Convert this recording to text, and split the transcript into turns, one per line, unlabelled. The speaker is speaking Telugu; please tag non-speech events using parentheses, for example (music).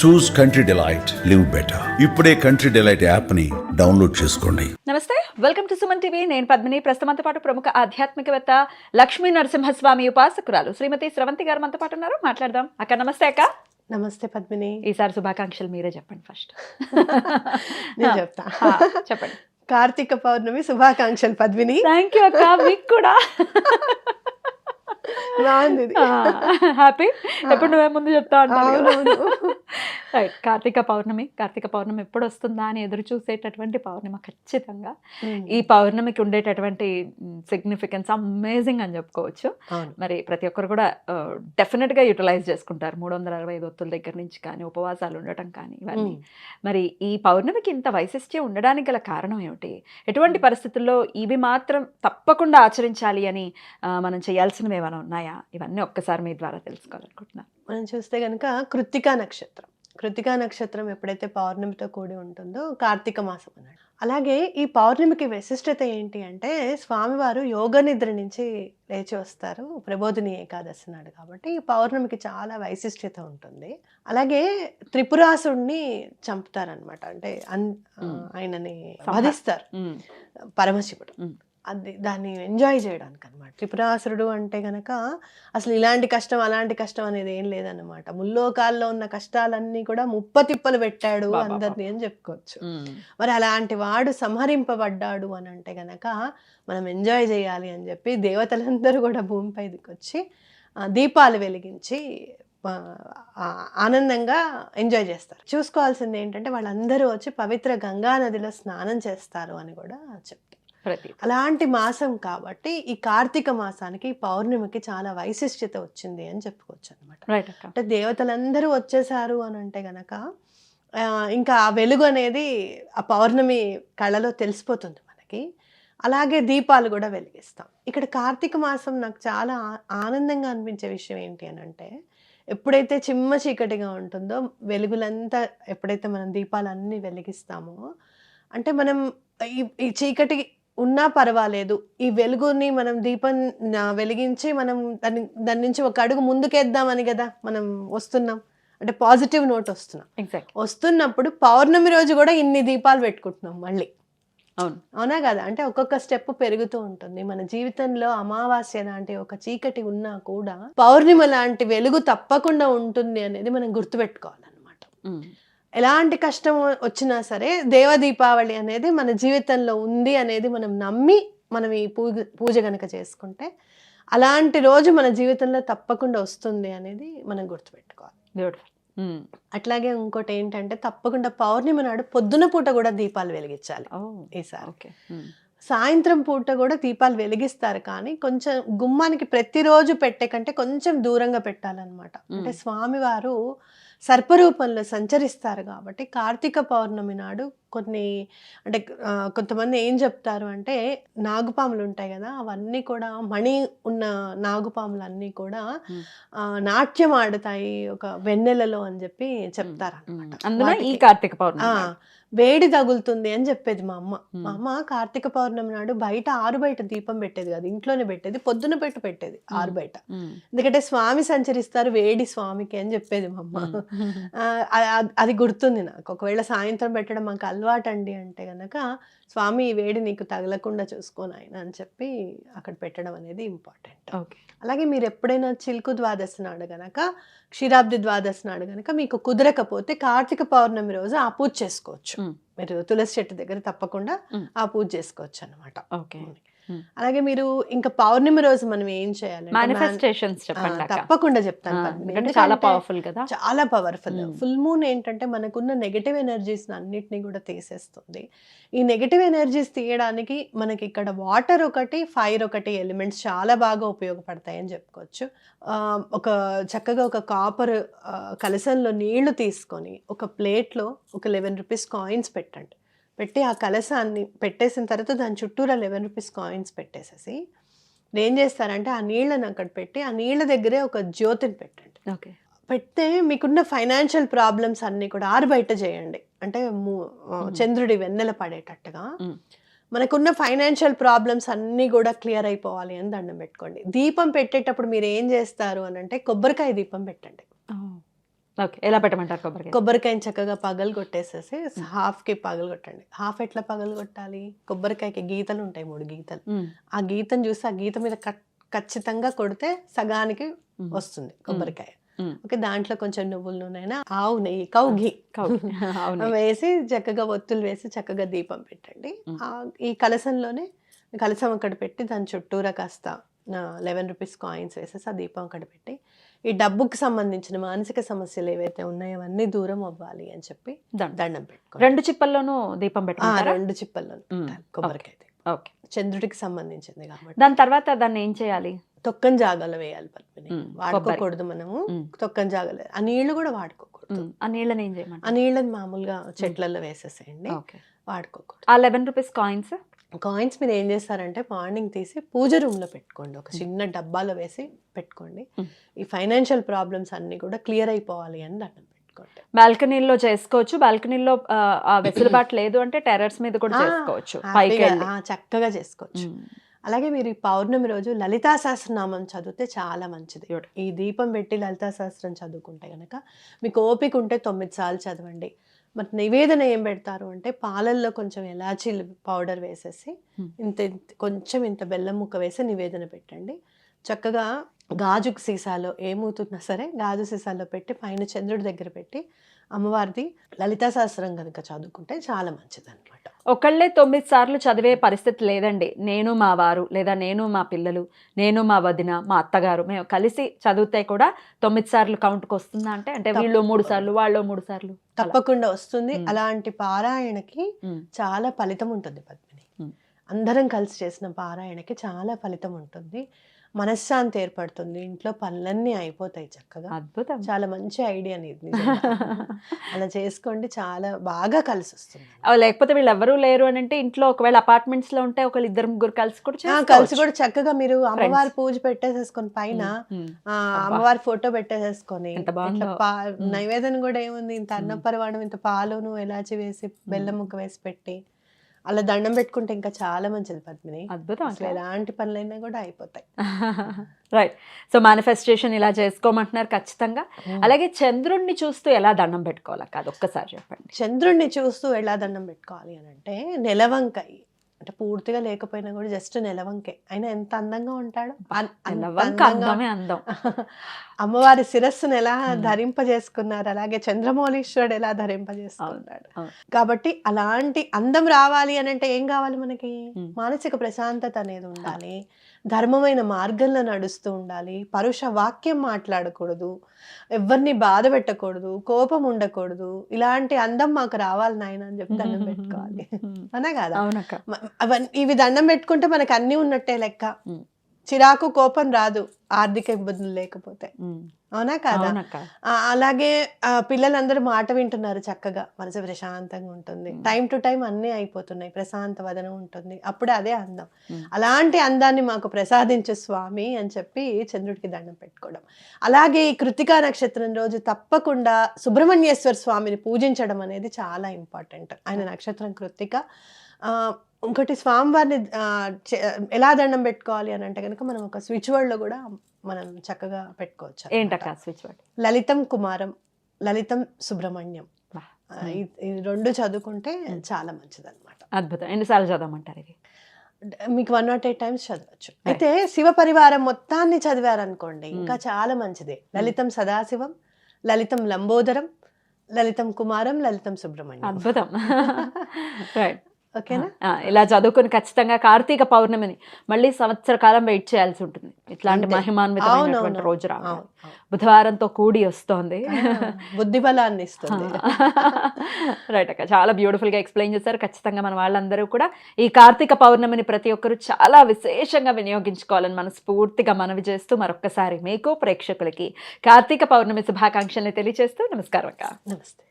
Choose Country Delight live better ఇప్పుడే కంట్రీ డిలైట్ యాప్ని డౌన్లోడ్ చేసుకోండి.
నమస్తే వెల్కమ్ టు సుమన్ టీవీ. నేను పద్మిని. ప్రస్తుతంతో పాటు ప్రముఖ ఆధ్యాత్మికవేత్త లక్ష్మీ నరసింహస్వామి ఉపాసకురాలు శ్రీమతి స్రవంతి గారు మనతో పాటు ఉన్నారు. మాట్లాడదాం. అక్క నమస్తే అక్క.
నమస్తే పద్మిని.
ఈసారి శుభాకాంక్షలు మీరే చెప్పండి ఫస్ట్. (laughs)
నేను చెప్తా. (laughs)
చెప్పండి.
కార్తీక పౌర్ణమి శుభాకాంక్షలు పద్మిని.
థ్యాంక్ యూ అక్క మీకు కూడా. (laughs)
బాగుంది.
హ్యాపీ? ఎప్పుడు నువ్వే ముందు చెప్తా. Right. కార్తీక పౌర్ణమి కార్తీక పౌర్ణమి ఎప్పుడు వస్తుందా అని ఎదురు చూసేటటువంటి పౌర్ణిమ ఖచ్చితంగా. ఈ పౌర్ణమికి ఉండేటటువంటి సిగ్నిఫికెన్స్ అమేజింగ్ అని చెప్పుకోవచ్చు. మరి ప్రతి ఒక్కరు కూడా డెఫినెట్గా యూటిలైజ్ చేసుకుంటారు. మూడు వందల అరవై ఐదు ఒత్తుల దగ్గర నుంచి కానీ ఉపవాసాలు ఉండటం కానీ ఇవన్నీ. మరి ఈ పౌర్ణమికి ఇంత వైశిష్ట్యం ఉండడానికి గల కారణం ఏమిటి? ఎటువంటి పరిస్థితుల్లో ఇవి మాత్రం తప్పకుండా ఆచరించాలి అని మనం చేయాల్సినవి ఏమైనా ఉన్నాయా? ఇవన్నీ ఒక్కసారి మీ ద్వారా తెలుసుకోవాలనుకుంటున్నాను.
మనం చూస్తే కనుక కృత్తికా నక్షత్రం. కృత్తికా నక్షత్రం ఎప్పుడైతే పౌర్ణమితో కూడి ఉంటుందో కార్తీక మాసం అన్నాడు అలాగే ఈ పౌర్ణమికి విశిష్టత ఏంటి అంటే స్వామివారు యోగ నిద్ర నుంచి లేచి వస్తారు. ప్రబోధిని ఏకాదశి నాడు కాబట్టి ఈ పౌర్ణమికి చాలా వైశిష్ట్యత ఉంటుంది. అలాగే త్రిపురాసుడిని చంపుతారనమాట అంటే అన్-. ఆయనని
ఉమ్,
పరమశివుడు. అది దాన్ని ఎంజాయ్ చేయడానికి అనమాట త్రిపురాసురుడు అంటే గనక అసలు ఇలాంటి కష్టం అలాంటి కష్టం అనేది ఏం లేదన్నమాట. ముల్లోకాల్లో ఉన్న కష్టాలన్నీ కూడా ముప్ప తిప్పలు పెట్టాడు అందరినీ అని చెప్పుకోవచ్చు. మరి అలాంటి వాడు సంహరింపబడ్డాడు అని అంటే గనక మనం ఎంజాయ్ చేయాలి అని చెప్పి దేవతలందరూ కూడా భూమిపై దిగొచ్చి దీపాలు వెలిగించి ఆనందంగా ఎంజాయ్ చేస్తారు. చూసుకోవాల్సింది ఏంటంటే వాళ్ళందరూ వచ్చి పవిత్ర గంగా నదిలో స్నానం చేస్తారు అని కూడా చెప్తారు. అలాంటి మాసం కాబట్టి ఈ కార్తీక మాసానికి పౌర్ణమికి చాలా వైశిష్ట్యత వచ్చింది అని చెప్పుకోవచ్చు అనమాట అంటే దేవతలందరూ వచ్చేసారు అని అంటే గనక ఇంకా ఆ వెలుగు అనేది ఆ పౌర్ణమి కళలో తెలిసిపోతుంది మనకి. అలాగే దీపాలు కూడా వెలిగిస్తాం. ఇక్కడ కార్తీక మాసం నాకు చాలా ఆనందంగా అనిపించే విషయం ఏంటి అని అంటే ఎప్పుడైతే చిమ్మ చీకటిగా ఉంటుందో వెలుగులంతా ఎప్పుడైతే మనం దీపాలన్నీ వెలిగిస్తామో అంటే మనం ఈ ఈ చీకటి ఉన్నా పర్వాలేదు. ఈ వెలుగుని మనం దీపం వెలిగించి మనం దాన్ని దాని నుంచి ఒక అడుగు ముందుకేద్దామని కదా మనం వస్తున్నాం. అంటే పాజిటివ్ నోట్ వస్తున్నాం.
ఎగ్జాక్ట్
వస్తున్నప్పుడు పౌర్ణమి రోజు కూడా ఇన్ని దీపాలు పెట్టుకుంటున్నాం మళ్ళీ.
అవును.
అవునా కదా? అంటే ఒక్కొక్క స్టెప్ పెరుగుతూ ఉంటుంది. మన జీవితంలో అమావాస్య లాంటి ఒక చీకటి ఉన్నా కూడా పౌర్ణిమ లాంటి వెలుగు తప్పకుండా ఉంటుంది అనేది మనం గుర్తుపెట్టుకోవాలన్నమాట. ఎలాంటి కష్టం వచ్చినా సరే దేవ దీపావళి అనేది మన జీవితంలో ఉంది అనేది మనం నమ్మి మనం ఈ పూజ పూజ గనక చేసుకుంటే అలాంటి రోజు మన జీవితంలో తప్పకుండా వస్తుంది అనేది మనం గుర్తుపెట్టుకోవాలి.
బ్యూటిఫుల్ ఉమ్,
అట్లాగే ఇంకోటి ఏంటంటే తప్పకుండా పౌర్ణిమ నాడు పొద్దున పూట కూడా దీపాలు వెలిగించాలి
ఓ
ఈసారి.
ఓకే ఉమ్,
సాయంత్రం పూట కూడా దీపాలు వెలిగిస్తారు కానీ కొంచెం గుమ్మానికి ప్రతిరోజు పెట్టే కంటే కొంచెం దూరంగా పెట్టాలన్నమాట. అంటే
మ్మ్.
స్వామివారు సర్పరూపంలో సంచరిస్తారు కాబట్టి కార్తీక పౌర్ణమి నాడు కొన్ని అంటే కొంతమంది ఏం చెప్తారు అంటే నాగుపాములు ఉంటాయి కదా అవన్నీ కూడా మణి ఉన్న నాగుపాములు అన్నీ కూడా నాట్యం ఆడుతాయి ఒక వెన్నెలలో అని చెప్పి చెప్తారు అనమాట
ఈ కార్తీక పౌర్ణమి.
వేడి తగులుతుంది అని చెప్పేది మా అమ్మ.
మ్మ్.
మా అమ్మ కార్తీక పౌర్ణమి నాడు బయట ఆరు బయట దీపం పెట్టేది కాదు ఇంట్లోనే పెట్టేది పొద్దున పెట్టు పెట్టేది ఆరు బయట. ఎందుకంటే స్వామి సంచరిస్తారు వేడి స్వామికి అని చెప్పేది మా అమ్మ. అది గుర్తుంది నాకు. ఒకవేళ సాయంత్రం పెట్టడం మాకు అలవాటు అండి అంటే గనక స్వామి ఈ వేడి నీకు తగలకుండా చూసుకోను ఆయన అని చెప్పి అక్కడ పెట్టడం అనేది ఇంపార్టెంట్
ఓకే
అలాగే మీరు ఎప్పుడైనా చిలుకు ద్వాదశి నాడు గనక క్షీరాబ్ది ద్వాదశి నాడు గనక మీకు కుదరకపోతే కార్తీక పౌర్ణమి రోజు ఆ పూజ చేసుకోవచ్చు. మీరు తులసి చెట్టు దగ్గర తప్పకుండా. ఆ పూజ చేసుకోవచ్చు అనమాట
ఓకే.
అలాగే మీరు ఇంకా పౌర్ణమి రోజు మనం ఏం చేయాలి
మేనిఫెస్టేషన్స్ చెప్పండి.
తప్పకుండా చెప్తాను.
ఎందుకంటే చాలా పవర్ఫుల్ కదా.
చాలా పవర్ఫుల్. ఫుల్ మూన్ ఏంటంటే మనకున్న నెగటివ్ ఎనర్జీస్ అన్నిటిని కూడా తీసేస్తుంది. ఈ నెగటివ్ ఎనర్జీస్ తీయడానికి మనకి ఇక్కడ వాటర్ ఒకటి ఫైర్ ఒకటి ఎలిమెంట్స్ చాలా బాగా ఉపయోగపడతాయి అని చెప్పుకోవచ్చు. ఒక చక్కగా ఒక కాపర్ కలసంలో నీళ్ళు తీసుకొని ఒక ప్లేట్లో ఒక లెవెన్ రూపీస్ కాయిన్స్ పెట్టండి. పెట్టి ఆ కలసాన్ని పెట్టేసిన తర్వాత దాని చుట్టూరా లెవెన్ రూపీస్ కాయిన్స్ పెట్టేసేసి ఏం చేస్తారంటే ఆ నీళ్ళని అక్కడ పెట్టి ఆ నీళ్ళ దగ్గరే ఒక జ్యోతిని పెట్టండి.
ఓకే.
పెడితే మీకున్న ఫైనాన్షియల్ ప్రాబ్లమ్స్ అన్నీ కూడా ఆరు బయట చేయండి. అంటే. చంద్రుడి వెన్నెల పడేటట్టుగా. మనకున్న ఫైనాన్షియల్ ప్రాబ్లమ్స్ అన్నీ కూడా క్లియర్ అయిపోవాలి అని దండం పెట్టుకోండి. దీపం పెట్టేటప్పుడు మీరు ఏం చేస్తారు అని అంటే కొబ్బరికాయ దీపం పెట్టండి.
ఎలా పెట్టమంటారు కొబ్బరికాయ
కొబ్బరికాయని చక్కగా పగలు కొట్టేసేసి హాఫ్కి పగలు కొట్టండి హాఫ్ ఎట్లా పగలు కొట్టాలి కొబ్బరికాయకి గీతలు ఉంటాయి మూడు గీతలు. ఆ గీతను చూసి ఆ గీత మీద ఖచ్చితంగా కొడితే సగానికి. వస్తుంది కొబ్బరికాయ. ఓకే దాంట్లో కొంచెం నువ్వుల నూనె ఆవు నెయ్యి కౌ ఘీ. (laughs) వేసి చక్కగా ఒత్తులు వేసి చక్కగా దీపం పెట్టండి. ఈ కలసంలోనే కలసం అక్కడ పెట్టి దాని చుట్టూరా కాస్త లెవెన్ రూపీస్ కాయిన్స్ వేసేసి ఆ దీపం అక్కడ పెట్టి ఈ డబ్బుకి సంబంధించిన మానసిక సమస్యలు ఏవైతే ఉన్నాయో అవన్నీ దూరం అవ్వాలి అని చెప్పి
దండం.
పెట్టుకోండి
రెండు చిప్పల్లోనూ దీపం
ఆ,
పెట్టమంటారా
రెండు చిప్పల్లో
మ్మ్.
పెట్టాలి కొబ్బరికాయ.
ఓకే.
చంద్రుడికి సంబంధించింది కాబట్టి.
దాని తర్వాత దాన్ని ఏం చేయాలి?
తొక్కని జాగాలో వేయాలి పద్మిని. వాడుకోకూడదు మనము. తొక్కని జాగాలో. ఆ నీళ్ళు కూడా వాడుకోకూడదు.
ఆ నీళ్ళని ఏం
ఆ
చేయమంటారు
నీళ్ళని మామూలుగా చెట్లలో వేసేసేయండి. వాడుకోకూడదు.
ఆ లెవెన్ రూపీస్ కాయిన్స్
కాయిన్స్ మీరు ఏం చేస్తారంటే మార్నింగ్ తీసి పూజ రూమ్లో పెట్టుకోండి. ఒక చిన్న డబ్బాలో వేసి పెట్టుకోండి. ఈ ఫైనాన్షియల్ ప్రాబ్లమ్స్ అన్ని కూడా క్లియర్ అయిపోవాలి అని దండం పెట్టుకోండి.
బాల్కనీలో చేసుకోవచ్చు. బాల్కనీలో వెసులుబాటు లేదు అంటే టెర్రస్ మీద కూడా చేసుకోవచ్చు.
చక్కగా చేసుకోవచ్చు. అలాగే మీరు ఈ పౌర్ణమి రోజు లలితా సహస్రనామం చదివితే చాలా మంచిది. ఈ దీపం పెట్టి లలితా సహస్రం చదువుకుంటే కనుక మీకు ఓపిక ఉంటే తొమ్మిది సార్లు చదవండి. మరి నివేదన ఏం పెడతారు అంటే పాలల్లో కొంచెం ఎలాచీ పౌడర్ వేసేసి. ఇంత ఇంత- కొంచెం ఇంత బెల్లం ముక్క వేసి నివేదన పెట్టండి చక్కగా గాజు సీసాలో ఏమవుతున్నా సరే గాజు సీసాలో పెట్టి పైన చంద్రుడి దగ్గర పెట్టి అమ్మవారిది లలితా సహస్రం కనుక చదువుకుంటే చాలా మంచిది అనమాట
ఒకళ్ళే తొమ్మిది సార్లు చదివే పరిస్థితి లేదండి నేను మా వారు లేదా నేను మా పిల్లలు నేను మా వదిన మా అత్తగారు మేము కలిసి చదివితే కూడా తొమ్మిది సార్లు కౌంట్కి వస్తుందా అంటే అంటే వీళ్ళు మూడు సార్లు వాళ్ళు మూడు సార్లు.
తప్పకుండా వస్తుంది. అలాంటి పారాయణకి. చాలా ఫలితం ఉంటుంది. అందరం కలిసి చేసిన పారాయణకి చాలా ఫలితం ఉంటుంది. మనశ్శాంతి ఏర్పడుతుంది. ఇంట్లో పనులన్నీ అయిపోతాయి చక్కగా.
అద్భుతం.
చాలా మంచి ఐడియా నిజంగా. అలా చేసుకోండి. చాలా బాగా కలిసి వస్తుంది.
లేకపోతే వీళ్ళు ఎవరూ లేరు అని అంటే ఇంట్లో ఒకవేళ అపార్ట్మెంట్స్లో ఉంటే ఒకళ్ళు ఇద్దరు ముగ్గురు కలిసి కూడా
కలిసి. కూడా చక్కగా మీరు అమ్మవారి పూజ పెట్టేసేసుకొని పైన. అమ్మవారి ఫోటో పెట్టేసేసుకొని. నైవేద్యం కూడా ఏముంది? ఇంత. అన్నపరవాణం ఇంత పాలును ఎలాచి వేసి బెల్లం ముక్క వేసి పెట్టి అలా దండం పెట్టుకుంటే ఇంకా చాలా మంచిది పద్మిని.
అద్భుతం
అసలు ఎలాంటి పనులైనా కూడా అయిపోతాయి.
రైట్ సో మేనిఫెస్టేషన్ ఇలా చేసుకోమంటున్నారు ఖచ్చితంగా. అలాగే చంద్రుణ్ణి చూస్తూ ఎలా దండం పెట్టుకోవాలి కాదు ఒక్కసారి చెప్పండి.
చంద్రుణ్ణి చూస్తూ ఎలా దండం పెట్టుకోవాలి అని అంటే నెలవంకాయ. అంటే పూర్తిగా లేకపోయినా కూడా జస్ట్ నెలవంకే. ఆయన ఎంత అందంగా ఉంటాడు?
అందం. (laughs)
అమ్మవారి శిరస్సును ఎలా. ధరింపజేసుకున్నారు? అలాగే చంద్రమౌళీశ్వరుడు ఎలా ధరింపజేసుకున్నాడు. కాబట్టి అలాంటి అందం రావాలి అని అంటే ఏం కావాలి మనకి. మానసిక ప్రశాంతత అనేది ఉండాలి. ధర్మమైన మార్గంలో నడుస్తూ ఉండాలి. పరుష వాక్యం మాట్లాడకూడదు. ఎవరిని బాధ పెట్టకూడదు. కోపం ఉండకూడదు. ఇలాంటి అందం మాకు రావాలి నాయన అని చెప్పి దండం పెట్టుకోవాలి. (laughs) అనే కదా? ఇవి దండం పెట్టుకుంటే మనకు అన్ని ఉన్నట్టే లెక్క. చిరాకు కోపం రాదు. ఆర్థిక ఇబ్బందులు లేకపోతే. అవునా కాదా? అలాగే పిల్లలందరూ మాట వింటున్నారు చక్కగా. మనసు ప్రశాంతంగా ఉంటుంది. టైం టు టైం అన్నీ అయిపోతున్నాయి. ప్రశాంత వదనం ఉంటుంది. అప్పుడే అదే అందం. అలాంటి అందాన్ని మాకు ప్రసాదించు స్వామి అని చెప్పి చంద్రుడికి దండం పెట్టుకోవడం. అలాగే ఈ కృతికా నక్షత్రం రోజు తప్పకుండా సుబ్రహ్మణ్యేశ్వర స్వామిని పూజించడం అనేది చాలా ఇంపార్టెంట్ ఆయన నక్షత్రం కృతిక. ఆ, ఇంకోటి స్వామివారిని ఎలా దండం పెట్టుకోవాలి అని అంటే కనుక మనం ఒక స్విచ్లో కూడా మనం చక్కగా పెట్టుకోవచ్చు.
ఏంటక్క స్విచ్ వర్డ్
లలితం కుమారం లలితం సుబ్రహ్మణ్యం. ఈ- రెండు చదువుకుంటే. చాలా మంచిది అనమాట
అద్భుతం. ఎన్నిసార్లు చదవమంటారు ఇది?
మీకు వన్ నాట్ ఎయిట్ టైమ్స్ చదవచ్చు. అయితే శివ పరివారం మొత్తాన్ని చదివారనుకోండి. ఇంకా చాలా మంచిది. లలితం సదాశివం లలితం లంబోదరం లలితం కుమారం లలితం సుబ్రహ్మణ్యం.
అద్భుతం. (laughs) (laughs)
ఓకేనా?
ఇలా చదువుకొని ఖచ్చితంగా కార్తీక పౌర్ణమిని మళ్ళీ సంవత్సర కాలం వెయిట్ చేయాల్సి ఉంటుంది. ఇట్లాంటి. మహిమాన్వితమైనటువంటి. రోజు
అవును.
బుధవారంతో కూడి వస్తోంది.
బుద్ధి బలాన్ని ఇస్తుంది. (laughs)
రైట్ అక్క చాలా బ్యూటిఫుల్గా ఎక్స్ప్లెయిన్ చేశారు. ఖచ్చితంగా మన వాళ్ళందరూ కూడా ఈ కార్తీక పౌర్ణమిని ప్రతి ఒక్కరు చాలా విశేషంగా వినియోగించుకోవాలని మనస్ఫూర్తిగా మనవి చేస్తూ మరొక్కసారి మీకు ప్రేక్షకులకి కార్తీక పౌర్ణమి శుభాకాంక్షల్ని తెలియజేస్తూ నమస్కారం అక్క.
నమస్తే.